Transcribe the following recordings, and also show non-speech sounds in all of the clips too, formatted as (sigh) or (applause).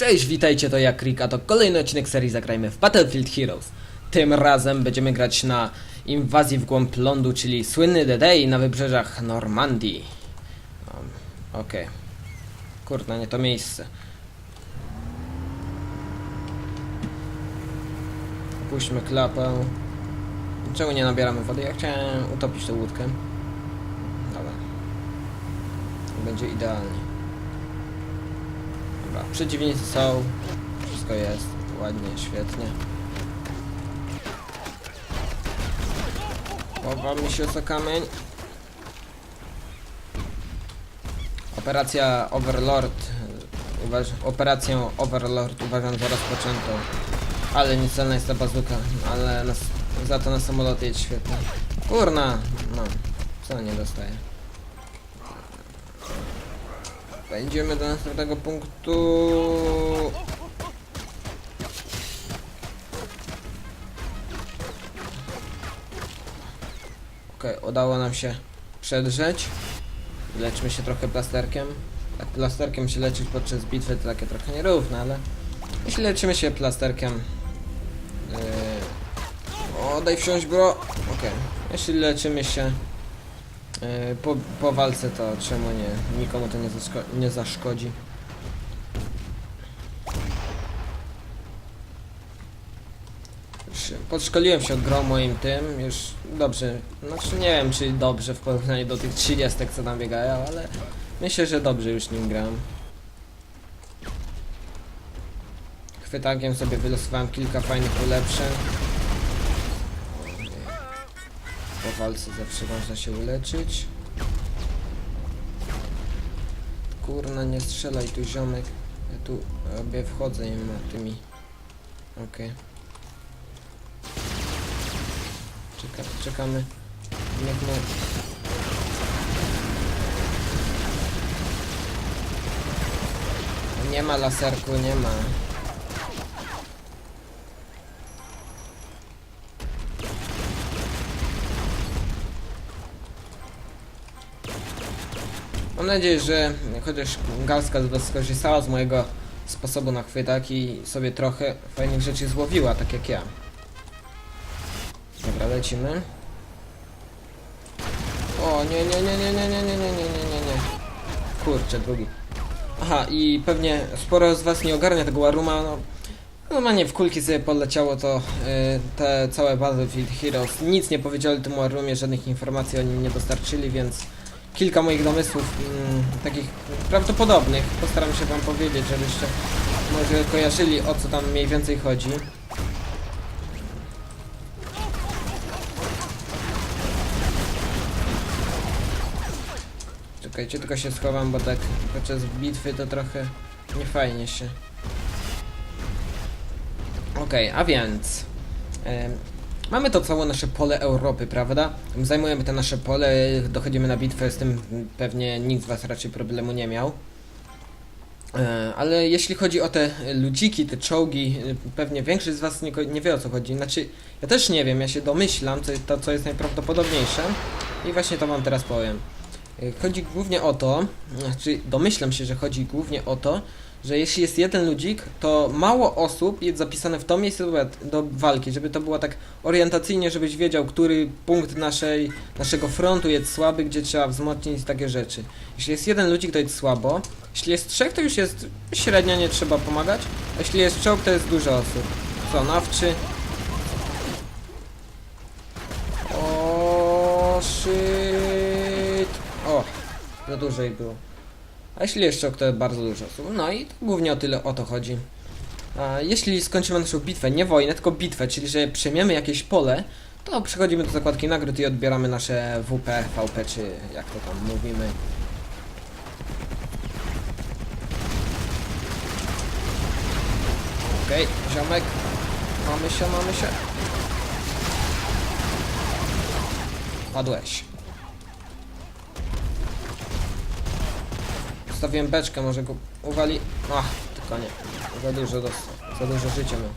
Cześć, witajcie, to ja Krik, a to kolejny odcinek serii Zagrajmy w Battlefield Heroes. Tym razem będziemy grać na inwazji w głąb lądu, czyli słynny D-Day na wybrzeżach Normandii. Um, Okej. Kurde, nie to miejsce. Puśćmy klapę. Czemu nie nabieramy wody? Ja chciałem utopić tę łódkę. Dobra. Będzie idealnie. Dobra, przeciwnicy są. Wszystko jest. Ładnie, świetnie. Chowa mi się za kamień. Operacja Overlord. Uważ, operację Overlord uważam za rozpoczętą. Ale niecelna jest ta bazuka. Ale nas, za to na samoloty jest świetnie. Kurna! No, co nie dostaje. Wejdziemy do następnego punktu. Okej, udało nam się przedrzeć. Leczmy się trochę plasterkiem. Tak plasterkiem się leczyć podczas bitwy to takie trochę nierówne, ale jeśli leczymy się plasterkiem... Yy... O, daj wsiąść, bro! Okej. Jeśli leczymy się po, po walce, to czemu nie? Nikomu to nie, nie zaszkodzi. Podszkoliłem się od gro moim tym, już dobrze, znaczy nie wiem czy dobrze w porównaniu do tych 30 co tam biegają, ale myślę, że dobrze już nim gram. Chwytakiem sobie wylosowałem kilka fajnych ulepszeń. Po walce zawsze można się uleczyć. Kurna, nie strzelaj tu ziomek. Ja tu robię wchodzę im tymi. Okej. Czeka, czekamy. Niech mu... Nie ma laserku, nie ma. Mam nadzieję, że chociaż Galska skorzystała z mojego sposobu na chwytak i sobie trochę fajnych rzeczy złowiła, tak jak ja. Dobra, lecimy. O, nie, nie, nie, nie, nie, nie, nie, nie, nie, nie, nie. Kurczę, drugi. Aha, i pewnie sporo z was nie ogarnia tego Waruma, no... Normalnie w kulki sobie poleciało to y, te całe Battlefield Heroes. Nic nie powiedzieli tym Warumie, żadnych informacji o nim nie dostarczyli, więc kilka moich domysłów mm, takich prawdopodobnych postaram się wam powiedzieć, żebyście może kojarzyli o co tam mniej więcej chodzi. Czekajcie, tylko się schowam, bo tak podczas bitwy to trochę niefajnie się. Okej, a więc... em, mamy to całe nasze pole Europy, prawda? Zajmujemy to nasze pole, dochodzimy na bitwę, z tym pewnie nikt z was raczej problemu nie miał. E, Ale jeśli chodzi o te ludziki, te czołgi, e, pewnie większość z was nie, nie wie o co chodzi. Znaczy, ja też nie wiem, ja się domyślam, co, to co jest najprawdopodobniejsze i właśnie to wam teraz powiem. Y, Chodzi głównie o to, znaczy domyślam się, że chodzi głównie o to, że jeśli jest jeden ludzik, to mało osób jest zapisane w to miejsce do, walki, żeby to było tak orientacyjnie, żebyś wiedział, który punkt naszej, naszego frontu jest słaby, gdzie trzeba wzmocnić takie rzeczy. Jeśli jest jeden ludzik, to jest słabo. Jeśli jest trzech, to już jest średnio, nie trzeba pomagać. A jeśli jest czołg, to jest dużo osób. Co, nawczy? O, shit. O, za dużo było. A jeśli jeszcze to bardzo dużo osób. No i głównie o tyle o to chodzi. A jeśli skończymy naszą bitwę, nie wojnę, tylko bitwę, czyli że przejmiemy jakieś pole, to przechodzimy do zakładki nagród i odbieramy nasze WP, VP, czy jak to tam mówimy. Okej, ziomek. Mamy się, mamy się. Padłeś. Zostawiłem beczkę, może go uwali. Ach, tylko nie. Za dużo dostał. Za dużo życia miał.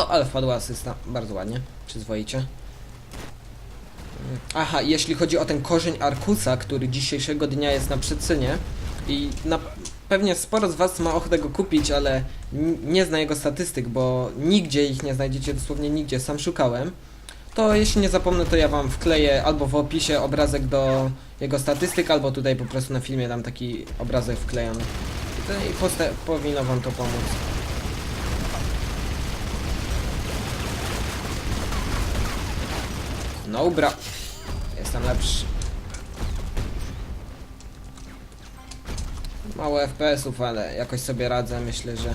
O, ale wpadła asysta. Bardzo ładnie. Przyzwoicie. Aha, jeśli chodzi o ten korzeń Arkusa, który dzisiejszego dnia jest na przycynie i na, pewnie sporo z was ma ochotę go kupić, ale nie zna jego statystyk, bo nigdzie ich nie znajdziecie, dosłownie nigdzie, sam szukałem. To jeśli nie zapomnę, to ja wam wkleję albo w opisie obrazek do jego statystyk, albo tutaj po prostu na filmie dam taki obrazek wklejony. I powinno wam to pomóc. No bra. Jestem lepszy. Mało FPS-ów, ale jakoś sobie radzę. Myślę, że.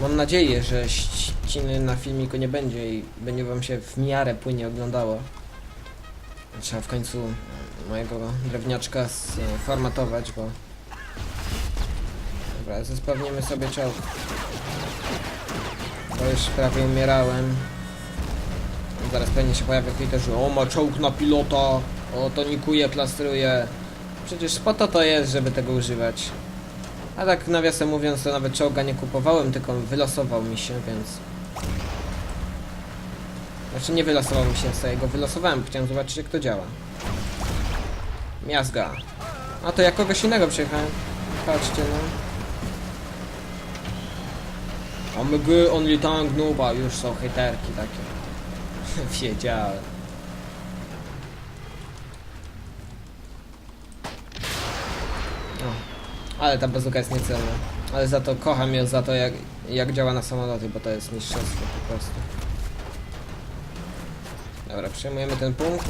Mam nadzieję, że na filmiku nie będzie i będzie wam się w miarę płynnie oglądało. Trzeba w końcu mojego drewniaczka sformatować, bo. Dobra, zespewnimy sobie czołg. Bo już prawie umierałem. Zaraz pewnie się pojawia ktoś, że o ma czołg na pilota, o to nikuje, plastruje. Przecież po to to jest, żeby tego używać. A tak nawiasem mówiąc, to nawet czołga nie kupowałem, tylko wylosował mi się, więc... Znaczy nie wylosował mi się, sobie go wylosowałem, chciałem zobaczyć jak to działa. Miazga. A to ja kogoś innego przyjechałem. Patrzcie no. OMG, only tank nooba, już są hejterki takie. (laughs) Wiedziałem. O, ale ta bazuka jest niecelna. Ale za to kocham ją za to jak, jak działa na samoloty, bo to jest mistrzostwo po prostu. Dobra, przejmujemy ten punkt.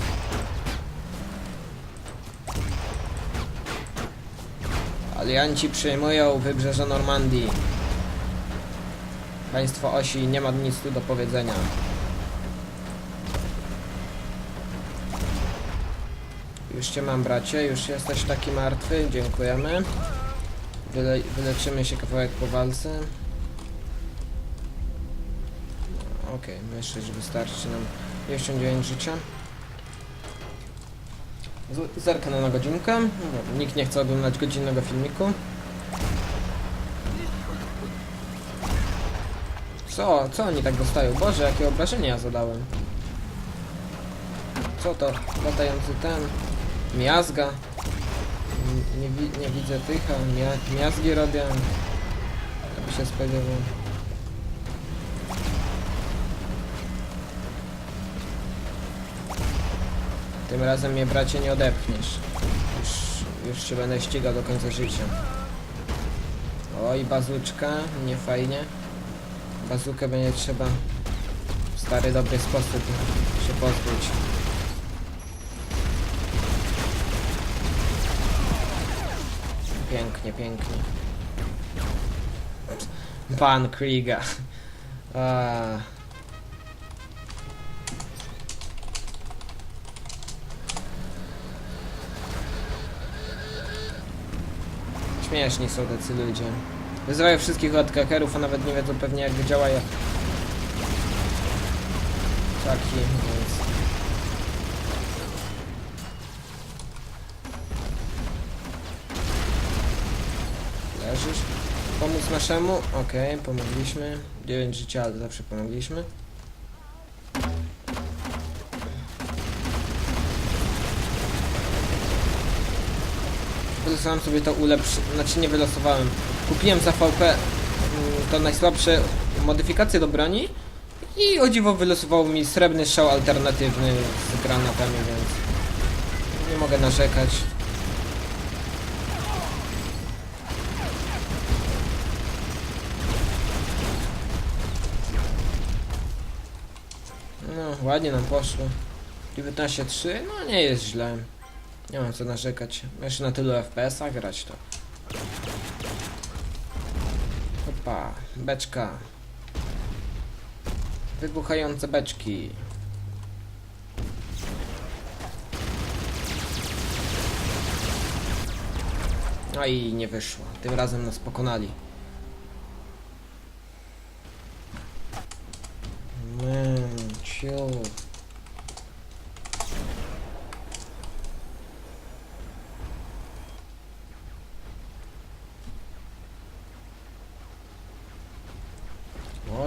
Alianci przejmują wybrzeże Normandii. Państwo osi nie ma nic tu do powiedzenia. Już cię mam, bracie, już jesteś taki martwy, dziękujemy. Wyle, wyleczymy się kawałek po walce. Okej, myślę, że wystarczy nam 59 życia. Z- Zerknę na godzinkę. No, Nikt nie chce oglądać godzinnego filmiku. Co? Co oni tak dostają? Boże, jakie obrażenia ja zadałem. Co to? Latający ten... Miazga. Nie, wi nie widzę tych, a mia miazgi robię. Tak by się spodziewał. Tym razem mnie bracie nie odepchniesz. Już, już się będę ścigał do końca życia. Oj, bazuczka, nie fajnie. Bazukę będzie trzeba w stary dobry sposób się pozbyć. Pięknie, pięknie. Pan Kriega. A. Śmieszni są tacy ludzie. Wyzywają wszystkich od a nawet nie wiedzą pewnie jak działa jak... Taki, więc... Leżysz? Pomóc naszemu? Okej, pomogliśmy. 9 życia, ale zawsze pomogliśmy. Wylosowałem sobie to ulepszy... Znaczy nie wylosowałem. Kupiłem za VP mm, to najsłabsze modyfikacje do broni i o dziwo wylosował mi srebrny strzał alternatywny z granatami, więc nie mogę narzekać. No, ładnie nam poszło. 19-3, no nie jest źle. Nie mam co narzekać. Jeszcze na tylu FPS-ach grać to. Opa, beczka. Wybuchające beczki. No i nie wyszło. Tym razem nas pokonali.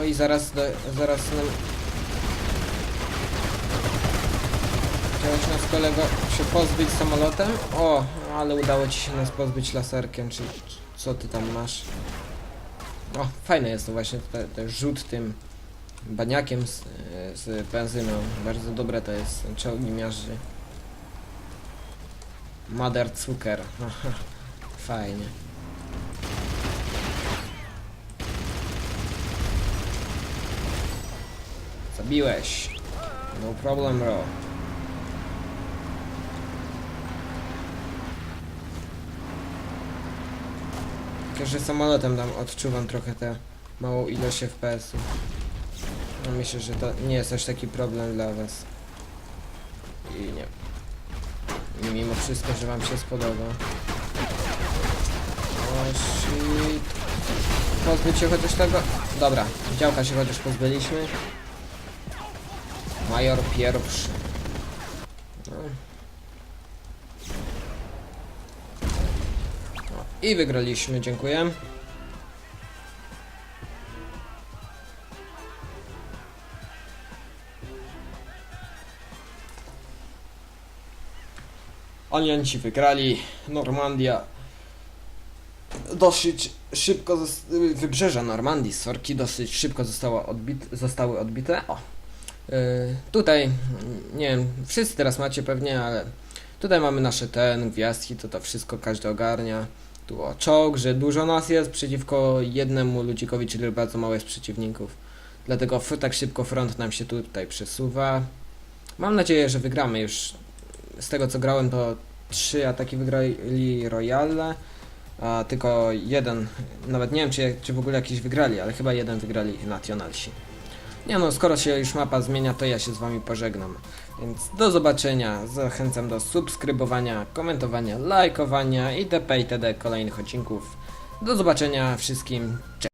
Oj, zaraz, do, zaraz nam... Chciałeś nas kolego się pozbyć samolotem? O, ale udało ci się nas pozbyć laserkiem, czy, Co ty tam masz? O, fajne jest to właśnie te, te rzut tym baniakiem z, z benzyną. Bardzo dobre to jest, ten czołgi miażdży. Mother Zucker. (laughs) Fajnie. Zabiłeś. No problem, bro. Tylko, że samolotem tam odczuwam trochę tę małą ilość FPS-ów. No myślę, że to nie jest aż taki problem dla was. I nie. I mimo wszystko, że wam się spodoba. O shit. Pozbyć się chociaż tego? Dobra, działka się chociaż pozbyliśmy. Major pierwszy. No. I wygraliśmy, dziękuję. Alianci wygrali. Normandia dosyć szybko, wybrzeża Normandii, sorki, dosyć szybko zostało odbit, zostały odbite. O. Yy, tutaj, nie wiem, wszyscy teraz macie pewnie, ale tutaj mamy nasze ten, gwiazdki, to to wszystko każdy ogarnia. Tu o czołg, że dużo nas jest przeciwko jednemu ludzikowi, czyli bardzo mało jest przeciwników. Dlatego tak szybko front nam się tutaj przesuwa. Mam nadzieję, że wygramy już. Z tego co grałem, to trzy ataki wygrali Royale, a tylko jeden, nawet nie wiem czy, czy w ogóle jakiś wygrali, ale chyba jeden wygrali Nationalsi. Nie no, skoro się już mapa zmienia, to ja się z wami pożegnam. Więc do zobaczenia, zachęcam do subskrybowania, komentowania, lajkowania itp. itd. kolejnych odcinków. Do zobaczenia wszystkim, cześć!